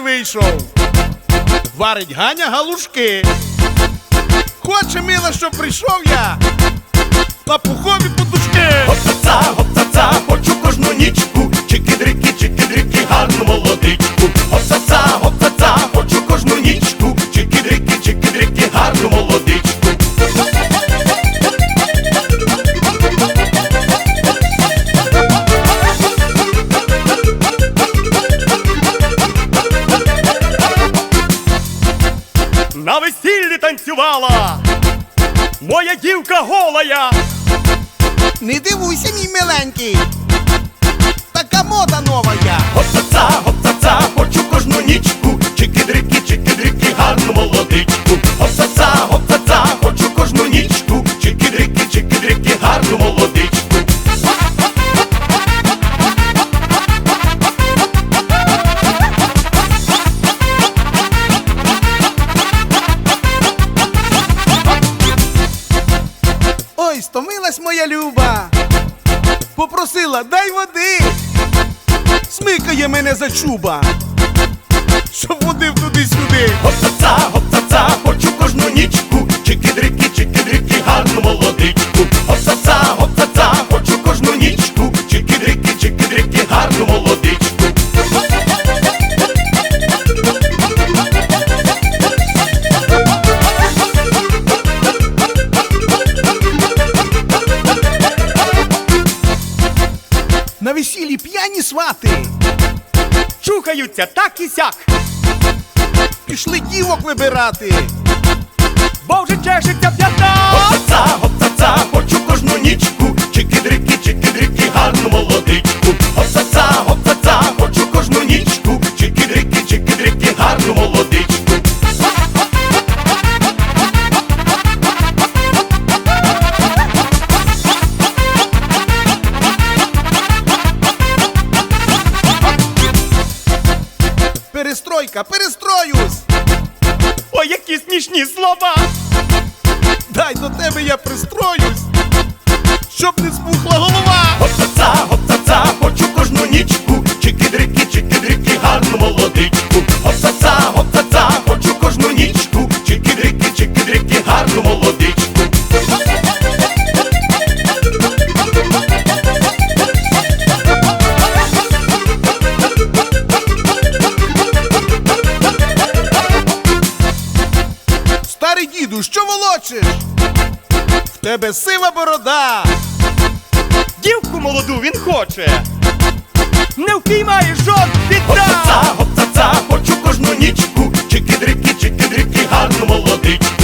вийшов. Варить Ганя галушки. Хоче мила, щоб прийшов я папухові пухові подушки. Весіллі танцювала моя дівка голая. Не дивуйся, мій миленький. Така мода нова моя люба. Попросила, дай води. Смикає мене за чуба. Щоб водив туди-сюди. Свати. Чухаються так і сяк, Пішли дівок вибирати. Перестройка, перестроюсь. Ой, які смішні слова. Дай до тебе я пристроюсь. Щоб не спухла голова. Волочиш? В тебе сива борода. Дівку молоду він хоче. Не впіймає жод Гоп-та-ца, хочу кожну нічку, чики-дрики, чики-дрики, гарну молодичку.